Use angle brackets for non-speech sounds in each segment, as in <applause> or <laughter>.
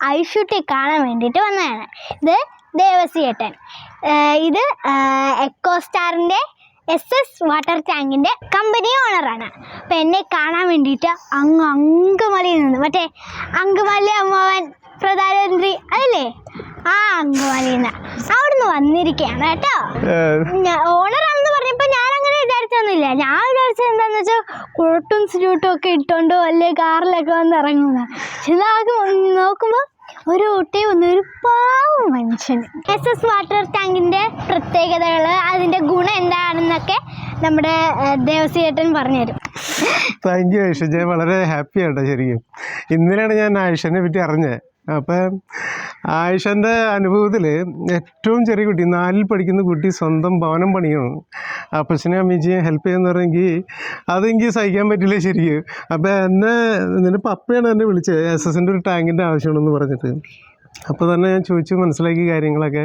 ഐഷുട്ടി കാണാൻ വേണ്ടിയിട്ട് വന്നതാണ്. ഇത് ദേവസിയേട്ടൻ. ഏട്ടൻ ഇത് എക്കോ സ്റ്റാറിന്റെ എസ് എസ് വാട്ടർ ടാങ്കിന്റെ കമ്പനി ഓണറാണ് അപ്പം എന്നെ കാണാൻ വേണ്ടിയിട്ട് അങ്ങ് അങ്കമാലിയിൽ നിന്ന് മറ്റേ അങ്കമാലി അമ്മാവൻ പ്രധാനമന്ത്രി അതല്ലേ ആ അങ്കമാലിയിൽ നിന്ന് അവിടുന്ന് വന്നിരിക്കുകയാണ് കേട്ടോ. ഞാൻ വിചാരിച്ചൊന്നുമില്ല ഞാൻ വിചാരിച്ചത് എന്താണെന്ന് വെച്ചാൽ കോട്ടും സ്യൂട്ടും ഒക്കെ ഇട്ടുകൊണ്ട് വലിയ കാറിലൊക്കെ വന്ന് ഇറങ്ങുന്ന ഇതാകെ നോക്കുമ്പോൾ ഒരു ഊട്ടി വന്ന ഒരു പാവം മനുഷ്യൻ. എസ് എസ് വാട്ടർ ടാങ്കിന്റെ പ്രത്യേകതകൾ അതിന്റെ ഗുണം എന്താണെന്നൊക്കെ നമ്മുടെ ദേവസ്വേട്ടൻ പറഞ്ഞുതരും. Thank you Aisha. ഞാൻ വളരെ ഹാപ്പി ആട്ടോ ശരിക്കും. ഇന്നലെയാണ് ഞാൻ ആയിഷനെ പറ്റി അറിഞ്ഞത് അപ്പം ആയിഷന്റെ അനുഭവത്തിൽ ഏറ്റവും ചെറിയ കുട്ടി നാലിൽ പഠിക്കുന്ന കുട്ടി സ്വന്തം ഭവനം പണിയണം. അപ്പച്ചനെ അമ്മച്ചിയെ ഹെൽപ്പ് ചെയ്യുന്ന പറഞ്ഞെങ്കിൽ അതെനിക്ക് സഹിക്കാൻ പറ്റില്ല ശരിക്കും. അപ്പം എന്നെ നിന്റെ പപ്പയാണ് എന്നെ വിളിച്ചത്. എസ് എസിന്റെ ഒരു ടാങ്കിന്റെ ആവശ്യമാണെന്ന് പറഞ്ഞിട്ട്. അപ്പോൾ തന്നെ ഞാൻ ചോദിച്ചു മനസ്സിലാക്കി കാര്യങ്ങളൊക്കെ.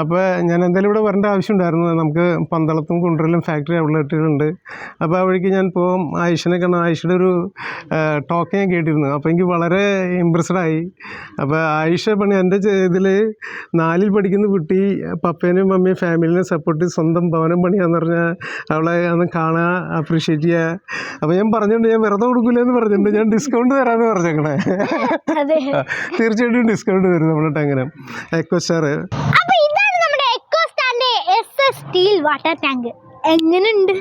അപ്പോൾ ഞാൻ എന്തായാലും ഇവിടെ വരേണ്ട ആവശ്യമുണ്ടായിരുന്നു. നമുക്ക് പന്തളത്തും കുണ്ടറിലും ഫാക്ടറി ഔട്ട്ലെറ്റുകളുണ്ട് അപ്പോൾ ആ വഴിക്ക് ഞാൻ പോകും ആയിഷനെ കണ്ട. ആയിഷയുടെ ഒരു ടോക്ക് ഞാൻ കേട്ടിരുന്നു. അപ്പോൾ എനിക്ക് വളരെ ഇമ്പ്രസ്ഡ് ആയി. അപ്പോൾ ആയിഷ പണി എന്റെ ഇതിൽ നാലിൽ പഠിക്കുന്ന കുട്ടി പപ്പേനെയും മമ്മിയും ഫാമിലിനെ സപ്പോർട്ട് സ്വന്തം ഭവനം പണിയാന്ന് പറഞ്ഞാൽ അവളെ ഒന്ന് കാണുക അപ്രീഷിയേറ്റ് ചെയ്യുക അപ്പോൾ ഞാൻ പറഞ്ഞിട്ടുണ്ട് ഞാൻ വെറുതെ കൊടുക്കില്ല എന്ന് പറഞ്ഞിട്ടുണ്ട്. ഞാൻ ഡിസ്കൗണ്ട് തരാമെന്ന് പറഞ്ഞേക്കണേ തീർച്ചയായിട്ടും ഡിസ്കൗണ്ട് വരും നമ്മുടെ ടാങ്കിന്. Echo star steel water tank എങ്ങനെയുണ്ട്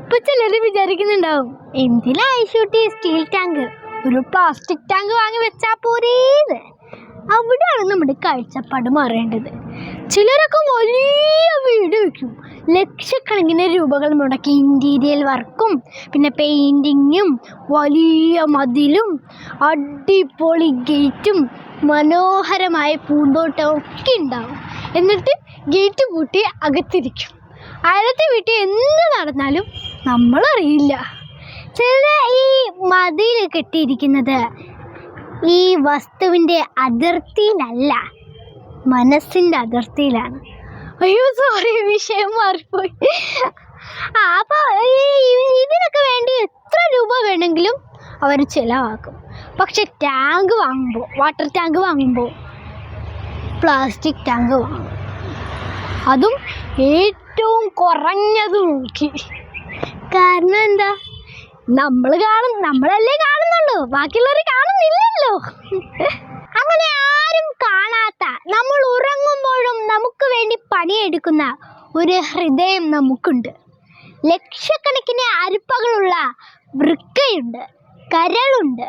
ഇപ്പൊ ചിലർ വിചാരിക്കുന്നുണ്ടാവും എന്തിനാ ഐഷൂട്ടി സ്റ്റീൽ ടാങ്ക് ഒരു പ്ലാസ്റ്റിക് ടാങ്ക് വാങ്ങി വെച്ചാ പോരേന്ന് അവിടെയാണ് നമ്മുടെ കാഴ്ചപ്പാട് മാറേണ്ടത്. ചിലരൊക്കെ വലിയ വീട് വെക്കും. ലക്ഷക്കണക്കിന് രൂപകൾ മുടക്കി ഇന്റീരിയൽ വർക്കും പിന്നെ പെയിന്റിങ്ങും വലിയ മതിലും അടിപൊളി ഗേറ്റും മനോഹരമായ പൂന്തോട്ടവും ഒക്കെ ഉണ്ടാവും. എന്നിട്ട് ഗേറ്റ് പൂട്ടി അകത്തിരിക്കും. അയലത്തെ വീട്ടിൽ എന്ത് നടന്നാലും നമ്മളറിയില്ല. ചില ഈ മതിൽ കെട്ടിയിരിക്കുന്നത് ഈ വസ്തുവിന്റെ അതിർത്തിയിലല്ല മനസ്സിന്റെ അതിർത്തിയിലാണ്. അയ്യോ സോറി വിഷയം മാറിപ്പോയി. ആ ഇതിനൊക്കെ വേണ്ടി എത്ര രൂപ വേണമെങ്കിലും അവർ ചിലവാക്കും. പക്ഷെ ടാങ്ക് വാങ്ങുമ്പോൾ വാട്ടർ ടാങ്ക് വാങ്ങുമ്പോൾ പ്ലാസ്റ്റിക് ടാങ്ക് വാങ്ങും. അതും ഏറ്റവും കുറഞ്ഞത് നോക്കി കാരണം എന്താ? നമ്മൾ കാണും നമ്മളല്ലേ കാണുന്നുള്ളൂ. ബാക്കിയുള്ളവർ കാണുന്നില്ലല്ലോ. അങ്ങനെ ആരും കാണാത്ത നമ്മൾ ഉറങ്ങുമ്പോഴും നമുക്ക് വേണ്ടി പണിയെടുക്കുന്ന ഒരു ഹൃദയം നമുക്കുണ്ട്. ലക്ഷക്കണക്കിന് അരിപ്പകളുള്ള വൃക്കയുണ്ട് കരളുണ്ട്.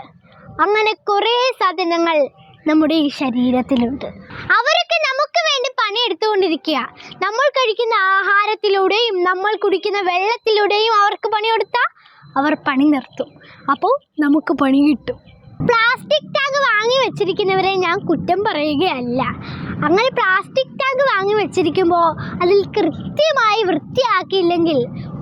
അങ്ങനെ കുറേ സാധനങ്ങൾ നമ്മുടെ ഈ ശരീരത്തിലുണ്ട്. അവരൊക്കെ നമുക്ക് വേണ്ടി പണിയെടുത്തുകൊണ്ടിരിക്കുക. നമ്മൾ കഴിക്കുന്ന ആഹാരത്തിലൂടെയും നമ്മൾ കുടിക്കുന്ന വെള്ളത്തിലൂടെയും അവർക്ക് പണിയെടുത്താൽ അവർ പണി നിർത്തും. അപ്പോൾ നമുക്ക് പണി കിട്ടും. പ്ലാസ്റ്റിക് ടാങ്ക് വാങ്ങി വെച്ചിരിക്കുന്നവരെ ഞാൻ കുറ്റം പറയുകയല്ല. അങ്ങനെ പ്ലാസ്റ്റിക് ടാങ്ക് വാങ്ങി വെച്ചിരിക്കുമ്പോൾ അതിൽ കൃത്യമായി വൃത്തിയാക്കിയില്ലെങ്കിൽ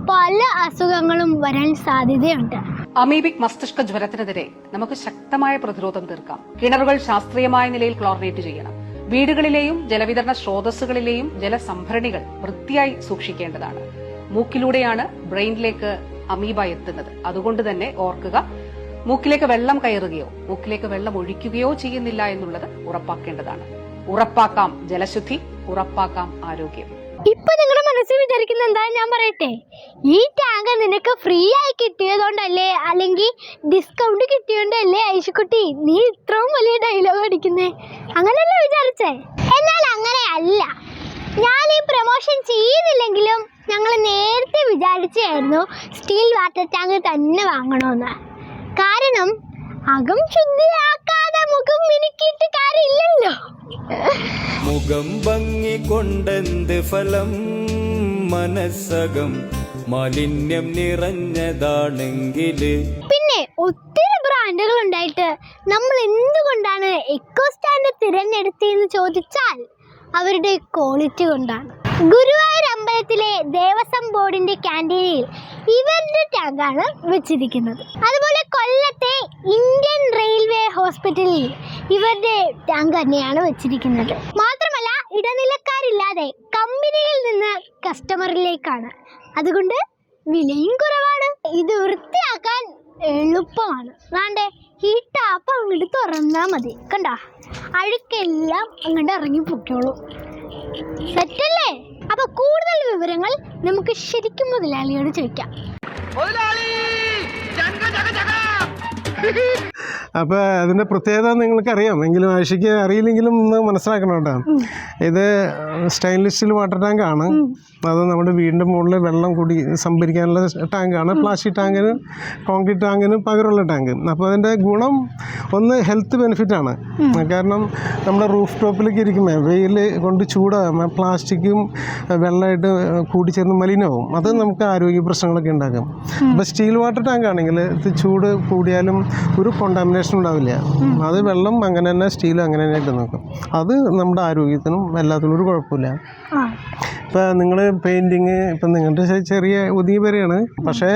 പല അസുഖങ്ങളും വരാൻ സാധ്യതയുണ്ട്. അമീബിക് മസ്തിഷ്ക ജ്വരത്തിനെതിരെ നമുക്ക് ശക്തമായ പ്രതിരോധം തീർക്കാം. കിണറുകൾ ശാസ്ത്രീയമായ നിലയിൽ ക്ലോറിനേറ്റ് ചെയ്യണം. വീടുകളിലെയും ജലവിതരണ സ്രോതസ്സുകളിലെയും ജലസംഭരണികൾ വൃത്തിയായി സൂക്ഷിക്കേണ്ടതാണ്. മൂക്കിലൂടെയാണ് ബ്രെയിനിലേക്ക് അമീബ എത്തുന്നത്. അതുകൊണ്ട് തന്നെ ഓർക്കുക മൂക്കിലേക്ക് വെള്ളം കയറുകയോ മൂക്കിലേക്ക് വെള്ളം ഒഴിക്കുകയോ ചെയ്യുന്നില്ല എന്നുള്ളത് ഉറപ്പാക്കേണ്ടതാണ്. ഉറപ്പാക്കാം ജലശുദ്ധി ഉറപ്പാക്കാം ആരോഗ്യം. ഇപ്പൊ നിങ്ങളുടെ മനസ്സിൽ വിചാരിക്കുന്ന എന്താ ഞാൻ പറയട്ടെ? ഈ ടാങ്ക് നിനക്ക് ഫ്രീ ആയി കിട്ടിയതുകൊണ്ടല്ലേ? അല്ലെങ്കിൽ ഡിസ്കൗണ്ട് കിട്ടിയതുകൊണ്ടല്ലേ ഐശുക്കുട്ടി? നീ ഇത്രയും വലിയ ഡയലോഗ് അടിക്കുന്നേ. അങ്ങനല്ലേ വിചാരിച്ചേ? എന്നാൽ അങ്ങനെ അല്ല. ഞാൻ ഈ പ്രൊമോഷൻ ചെയ്യുന്നില്ലെങ്കിലും ഞങ്ങൾ നേരത്തെ വിചാരിച്ചായിരുന്നു സ്റ്റീൽ വാട്ടർ ടാങ്ക് തന്നെ വാങ്ങണമെന്ന് കാരണം അകം ശുദ്ധിയാക്കാതെ മുഖം മിനുക്കിയിട്ട് കാര്യമില്ലല്ലോ. മുഖം ഭംഗി കൊണ്ടെന്ത് ഫലം? മനസ്സകം മാലിന്യം നിറഞ്ഞതാണെങ്കിൽ. പിന്നെ ഒത്തിരി ബ്രാൻഡുകൾ ഉണ്ടായിട്ട് നമ്മൾ എന്തുകൊണ്ടാണ് എക്കോ സ്റ്റാൻഡ് തിരഞ്ഞെടുത്തതെന്ന് ചോദിച്ചാൽ അവരുടെ ക്വാളിറ്റി കൊണ്ടാണ്. ഗുരുവായൂർ അമ്പലത്തിലെ ദേവസ്വം ബോർഡിന്റെ ക്യാന്റീനിൽ ഇവരുടെ ടാങ്കാണ് വെച്ചിരിക്കുന്നത്. അതുപോലെ കൊല്ലത്തെ ഇന്ത്യൻ റെയിൽവേ ഹോസ്പിറ്റലിൽ ഇവരുടെ ടാങ്ക് തന്നെയാണ് വെച്ചിരിക്കുന്നത്. മാത്രമല്ല ഇടനിലക്കാരില്ലാതെ കമ്പനിയിൽ നിന്ന് കസ്റ്റമറിലേക്കാണ് അതുകൊണ്ട് വിലയും കുറവാണ്. ഇത് വൃത്തിയാക്കാൻ എളുപ്പമാണ്. വേണ്ടേ ഈ ടാപ്പ് അങ്ങോട്ട് തുറന്നാൽ മതി. കണ്ട? അഴുക്കെല്ലാം അങ്ങോട്ട് ഇറങ്ങി പൊക്കോളൂ. സെറ്റല്ലേ? അപ്പൊ കൂടുതൽ വിവരങ്ങൾ നമുക്ക് ശരിക്കും മുതലാളിയോട് ചോദിക്കാം. അപ്പോൾ അതിന്റെ പ്രത്യേകത നിങ്ങൾക്കറിയാം. എങ്കിലും ആഴ്ചയ്ക്ക് അറിയില്ലെങ്കിലും ഒന്ന് മനസ്സിലാക്കണം കേട്ടോ ഇത് സ്റ്റെയിൻലെസ് സ്റ്റീൽ വാട്ടർ ടാങ്ക് ആണ്. അത് നമ്മുടെ വീടിന്റെ മുകളിൽ വെള്ളം കൂടി സംഭരിക്കാനുള്ള ടാങ്കാണ് പ്ലാസ്റ്റിക് ടാങ്കിന് കോൺക്രീറ്റ് ടാങ്കിന് പകരമുള്ള ടാങ്ക്. അപ്പോൾ അതിന്റെ ഗുണം ഒന്ന് ഹെൽത്ത് ബെനിഫിറ്റ് ആണ്. കാരണം നമ്മുടെ റൂഫ് ടോപ്പിലേക്ക് ഇരിക്കുമ്പോൾ വെയിൽ കൊണ്ട് ചൂടാകുമ്പോൾ പ്ലാസ്റ്റിക്കും വെള്ളമായിട്ട് കൂടിച്ചേർന്ന് മലിനമാവും. അത് നമുക്ക് ആരോഗ്യ പ്രശ്നങ്ങളൊക്കെ ഉണ്ടാക്കും. അപ്പോൾ സ്റ്റീൽ വാട്ടർ ടാങ്ക് ആണെങ്കിൽ ഇത് ചൂട് കൂടിയാലും ഒരു കോണ്ടാമിനേഷൻ ഉണ്ടാവില്ല. അത് വെള്ളം അങ്ങനെ തന്നെ സ്റ്റീൽ അങ്ങനെ തന്നെ ഇട്ട് നോക്കും അത് നമ്മുടെ ആരോഗ്യത്തിനും എല്ലാത്തിനും ഒരു കുഴപ്പമില്ല. ഇപ്പം നിങ്ങൾ പെയിന്റിങ് ഇപ്പം നിങ്ങളുടെ ചെറിയ ഒതുങ്ങിയ പേരെയാണ്. പക്ഷേ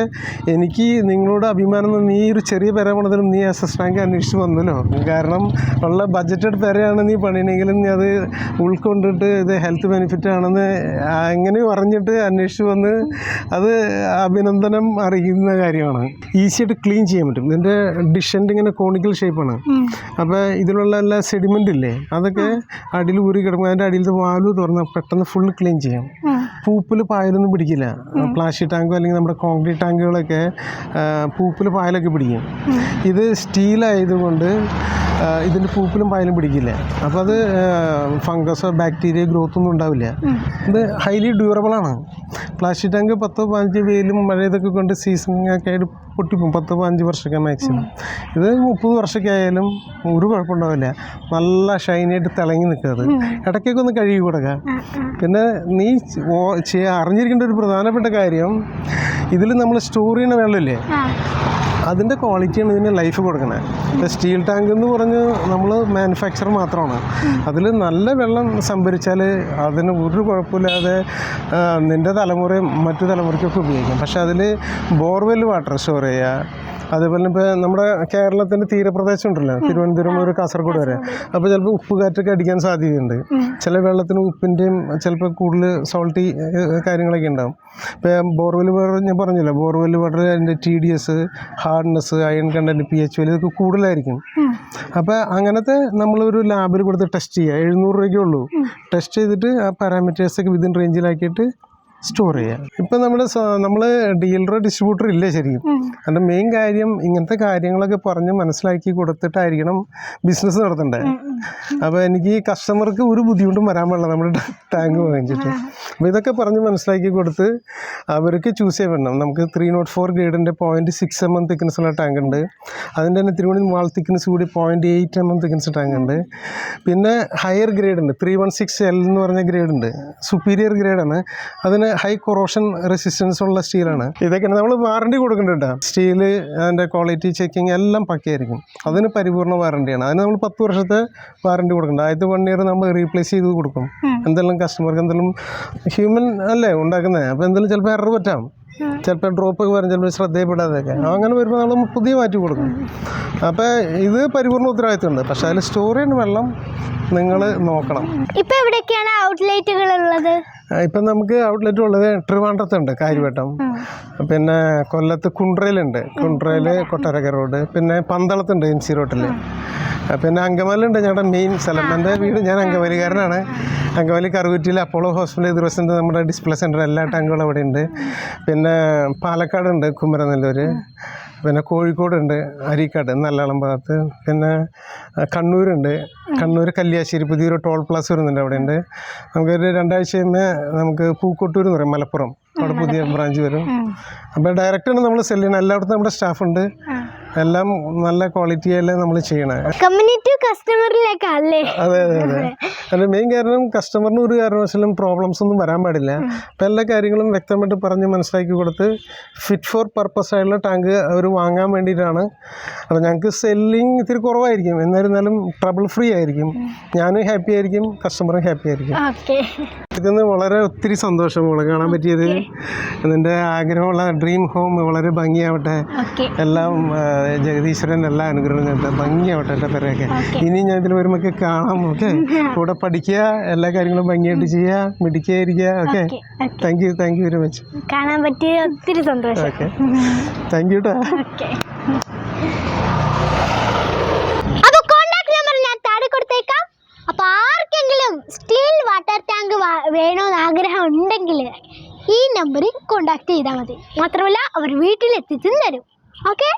എനിക്ക് നിങ്ങളോട് അഭിമാനം നീ ഒരു ചെറിയ പേര പണിതിലും നീ എസ് എസ് ടാങ്ക് അന്വേഷിച്ച് വന്നല്ലോ. കാരണം ഉള്ള ബഡ്ജറ്റഡ് പേരയാണ് നീ പണിയണമെങ്കിലും നീ അത് ഉൾക്കൊണ്ടിട്ട് ഇത് ഹെൽത്ത് ബെനിഫിറ്റ് ആണെന്ന് അങ്ങനെ പറഞ്ഞിട്ട് അന്വേഷിച്ച് വന്ന് അത് അഭിനന്ദനം അറിയിക്കുന്ന കാര്യമാണ്. ഈസിയായിട്ട് ക്ലീൻ ചെയ്യാൻ പറ്റും. നിന്റെ ഡിഷന്റെ ഇങ്ങനെ കോണിക്കൽ ഷേപ്പാണ് അപ്പോൾ ഇതിലുള്ള എല്ലാ സെഡിമെന്റ് ഇല്ലേ അതൊക്കെ അടിയിൽ ഊരി കിടക്കും. അതിന്റെ അടിയിലത്തെ വാൽവ് തുറന്ന് പെട്ടെന്ന് ഫുൾ ക്ലീൻ ചെയ്യാം. പൂപ്പിൽ പായലൊന്നും പിടിക്കില്ല. പ്ലാസ്റ്റിക് ടാങ്കോ അല്ലെങ്കിൽ നമ്മുടെ കോൺക്രീറ്റ് ടാങ്കുകളൊക്കെ പൂപ്പിൽ പായലൊക്കെ പിടിക്കും. ഇത് സ്റ്റീലായതുകൊണ്ട് ഇതിന്റെ പൂപ്പിലും പായലും പിടിക്കില്ല? അപ്പോൾ അത് ഫംഗസോ ബാക്ടീരിയ ഗ്രോത്ത് ഒന്നും ഉണ്ടാവില്ല. ഇത് ഹൈലി ഡ്യൂറബിൾ ആണ്. പ്ലാസ്റ്റിക് ടാങ്ക് പത്തോ പതിനഞ്ച് വെയിലും മഴ ഇതൊക്കെ കൊണ്ട് സീസൺ ഒക്കെ ആയിട്ട് പൊട്ടിപ്പോ പത്തോ പതിനഞ്ച് വർഷമൊക്കെ മാക്സിമം ഇത് മുപ്പത് വർഷമൊക്കെ ആയാലും ഒരു കുഴപ്പമുണ്ടാവില്ല. നല്ല ഷൈനായിട്ട് തിളങ്ങി നിൽക്കുന്നത്. അത് ഇടയ്ക്കൊക്കെ ഒന്ന് കഴുകി കൊടുക്കുക പിന്നെ നീ അറിഞ്ഞിരിക്കേണ്ട ഒരു പ്രധാനപ്പെട്ട കാര്യം ഇതിൽ നമ്മൾ സ്റ്റോർ ചെയ്യുന്ന വെള്ളമില്ലേ? അതിന്റെ ക്വാളിറ്റിയാണ് ഇതിന് ലൈഫ് കൊടുക്കുന്നത് ഇപ്പോൾ സ്റ്റീൽ ടാങ്ക് എന്ന് പറഞ്ഞ് നമ്മൾ മാനുഫാക്ചർ മാത്രമാണ്. അതിൽ നല്ല വെള്ളം സംഭരിച്ചാൽ അതിന് ഒരു കുഴപ്പമില്ലാതെ നിന്റെ തലമുറയും മറ്റു തലമുറയ്ക്കൊക്കെ ഉപയോഗിക്കാം. പക്ഷേ അതിൽ ബോർവെൽ വാട്ടർ സ്റ്റോർ ചെയ്യുക അതേപോലെ ഇപ്പോൾ നമ്മുടെ കേരളത്തിന്റെ തീരപ്രദേശം ഉണ്ടല്ലോ തിരുവനന്തപുരം ഒരു കാസർഗോഡ് വരെ. അപ്പോൾ ചിലപ്പോൾ ഉപ്പ് കാറ്റൊക്കെ അടിക്കാൻ സാധ്യതയുണ്ട്. ചില വെള്ളത്തിന് ഉപ്പിന്റെയും ചിലപ്പോൾ കൂടുതൽ സോൾട്ടി കാര്യങ്ങളൊക്കെ ഉണ്ടാകും ഇപ്പോൾ ബോർവെൽ വാട്ടർ ഞാൻ പറഞ്ഞില്ല ബോർവെൽ വാട്ടർ അതിന്റെ T D S hardness iron content P H ഇതൊക്കെ കൂടുതലായിരിക്കും. അപ്പോൾ അങ്ങനത്തെ നമ്മളൊരു ലാബിൽ കൊടുത്ത് ടെസ്റ്റ് ചെയ്യുക എഴുന്നൂറ് രൂപയ്ക്കേ ഉള്ളൂ. ടെസ്റ്റ് ചെയ്തിട്ട് ആ പാരാമീറ്റേഴ്സൊക്കെ വിതിൻ റേഞ്ചിലാക്കിയിട്ട് സ്റ്റോർ ചെയ്യാം ഇപ്പം നമ്മുടെ നമ്മൾ ഡീലർ ഡിസ്ട്രിബ്യൂട്ടർ ഇല്ല ശരിക്കും. അതിന്റെ മെയിൻ കാര്യം ഇങ്ങനത്തെ കാര്യങ്ങളൊക്കെ പറഞ്ഞ് മനസ്സിലാക്കി കൊടുത്തിട്ടായിരിക്കണം ബിസിനസ് നടത്തേണ്ടത് അപ്പോൾ എനിക്ക് കസ്റ്റമർക്ക് ഒരു ബുദ്ധിമുട്ടും വരാൻ പാടില്ല. നമ്മുടെ ടാങ്ക് വാങ്ങിച്ചിട്ട്. അപ്പോൾ ഇതൊക്കെ പറഞ്ഞ് മനസ്സിലാക്കി കൊടുത്ത് അവർക്ക് ചൂസ് ചെയ്യാൻ പറ്റണം. നമുക്ക് three not four ഗ്രേഡിന്റെ point six M M thickness ഉള്ള ടാങ്ക് ഉണ്ട്. അതിന്റെ തന്നെ കൂടി വാൾ തിക്നസ് കൂടി point eight M M thickness tank ഉണ്ട്. പിന്നെ ഹയർ ഗ്രേഡ് ഉണ്ട്. ത്രീ വൺ സിക്സ് എൽ എന്ന് പറഞ്ഞ ഗ്രേഡ് ഉണ്ട്. സുപ്പീരിയർ ഗ്രേഡാണ് അതിന് ഹൈ കൊറോഷൻ റെസിസ്റ്റൻസ് ഉള്ള സ്റ്റീലാണ് ഇതൊക്കെ നമ്മൾ വാറണ്ടി കൊടുക്കുന്നുണ്ട് സ്റ്റീൽ അതിന്റെ ക്വാളിറ്റി ചെക്കിങ് എല്ലാം പക്കയായിരിക്കും. അതിന് പരിപൂർണ വാറണ്ടിയാണ് അതിന് നമ്മൾ പത്ത് വർഷത്തെ വാറണ്ടി കൊടുക്കുന്നുണ്ട്. ആദ്യത്തെ വൺ ഇയർ നമ്മൾ റീപ്ലേസ് ചെയ്ത് കൊടുക്കും. എന്തെല്ലാം കസ്റ്റമർക്ക് എന്തെങ്കിലും ഹ്യൂമൻ അല്ലേ ഉണ്ടാക്കുന്നത് അപ്പോൾ എന്തെങ്കിലും ചിലപ്പോൾ എറർ പറ്റാം. ചിലപ്പോൾ ഡ്രോപ്പ് ഒക്കെ വരും ചിലപ്പോൾ ശ്രദ്ധയപ്പെടാതെയൊക്കെ. അങ്ങനെ വരുമ്പോൾ നമ്മൾ പുതിയ മാറ്റി കൊടുക്കും. അപ്പോൾ ഇത് പരിപൂർണ ഉത്തരവാദിത്തമുണ്ട് പക്ഷേ അതിൽ സ്റ്റോർ ചെയ്യുന്ന വെള്ളം നിങ്ങൾ നോക്കണം. ഇപ്പൊ എവിടെയൊക്കെയാണ് ഔട്ട്ലെറ്റുകൾ ഉള്ളത്? ഇപ്പം നമുക്ക് ഔട്ട്ലെറ്റ് ഉള്ളത് ട്രിവാൻഡ്രത്തുണ്ട് കാര്യവട്ടം. പിന്നെ കൊല്ലത്ത് കുണ്ട്രയിലുണ്ട്. കുണ്ട്രയിൽ കൊട്ടാരക്കര റോഡ് പിന്നെ പന്തളത്തുണ്ട് എം സി റോട്ടിൽ പിന്നെ അങ്കമാലിയുണ്ട് ഞങ്ങളുടെ മെയിൻ സ്ഥലം. എന്റെ വീട് ഞാൻ അങ്കമാലിക്കാരനാണ്. അങ്കമാലി കറുകുറ്റിയിൽ അപ്പോളോ ഹോസ്പിറ്റൽ എതിർവശത്ത് നമ്മുടെ ഡിസ്പ്ലേ സെന്റർ എല്ലാ ടാങ്കുകളും അവിടെ ഉണ്ട് പിന്നെ പാലക്കാടുണ്ട് കുമരനെല്ലൂർ പിന്നെ കോഴിക്കോടുണ്ട് അരീക്കാട് നല്ലളം ഭാഗത്ത്. പിന്നെ കണ്ണൂരുണ്ട്. കണ്ണൂർ കല്യാശ്ശേരി പുതിയൊരു ടോൾ പ്ലാസ് വരുന്നുണ്ട് അവിടെ ഉണ്ട് നമുക്കൊരു രണ്ടാഴ്ച കഴിയുമ്പോൾ നമുക്ക് പൂക്കോട്ടൂർ എന്ന് പറയും മലപ്പുറം. അവിടെ പുതിയ ബ്രാഞ്ച് വരും. അപ്പോൾ ഡയറക്റ്റാണ് നമ്മൾ സെല്ലിന് എല്ലായിടത്തും നമ്മുടെ സ്റ്റാഫുണ്ട് എല്ലാം നല്ല ക്വാളിറ്റി അല്ലേ നമ്മൾ ചെയ്യണേ? കമ്മ്യൂണിറ്റി കസ്റ്റമറിലേക്കല്ലേ അതെ അതെ അതെ. മെയിൻ കാരണം കസ്റ്റമറിന് ഒരു കാരണവശാലും പ്രോബ്ലംസ് ഒന്നും വരാൻ പാടില്ല. അപ്പം എല്ലാ കാര്യങ്ങളും വ്യക്തമായിട്ട് പറഞ്ഞ് മനസ്സിലാക്കി കൊടുത്ത് ഫിറ്റ് ഫോർ പർപ്പസ് ആയിട്ടുള്ള ടാങ്ക് അവർ വാങ്ങാൻ വേണ്ടിയിട്ടാണ്. അപ്പോൾ ഞങ്ങൾക്ക് സെല്ലിങ് ഇത്തിരി കുറവായിരിക്കും. എന്നിരുന്നാലും ട്രബിൾ ഫ്രീ ആയിരിക്കും. ഞാനും ഹാപ്പി ആയിരിക്കും കസ്റ്റമറും ഹാപ്പി ആയിരിക്കും. ഓക്കെ വളരെ ഒത്തിരി സന്തോഷം മോളെ കാണാൻ പറ്റിയത്. നിന്റെ ആഗ്രഹമുള്ള ഡ്രീം ഹോം വളരെ ഭംഗിയാവട്ടെ. എല്ലാം ജഗദീശ്വരൻ എല്ലാ അനുഗ്രഹവും ചെയ്യട്ടെ ഭംഗിയാവട്ടെ എന്റെ പേരെയൊക്കെ. ഇനി ഞാൻ ഇതിൽ വരുമ്പോൾ കാണാം ഓക്കെ. <laughs> കൂടെ പഠിക്കുക എല്ലാ കാര്യങ്ങളും ഭംഗിയായിട്ട് ചെയ്യുക മിടിക്കുകയായിരിക്കുക okay. Thank you thank you very much കാണാൻ പറ്റിയ ഒത്തിരി സന്തോഷം. ഓക്കെ. താങ്ക് യു കേട്ടോ ഓക്കെ അപ്പൊ കോണ്ടാക്ട് നമ്പർ ഞാൻ താഴെ കൊടുത്തേക്കാം അപ്പൊ ആർക്കെങ്കിലും സ്റ്റീൽ വാട്ടർ ടാങ്ക് വേണമെന്ന് ആഗ്രഹം ഉണ്ടെങ്കിൽ ഈ നമ്പറിൽ കോണ്ടാക്ട് ചെയ്താൽ മതി. മാത്രമല്ല അവർ വീട്ടിലെത്തിച്ചും തരും. ഓക്കെ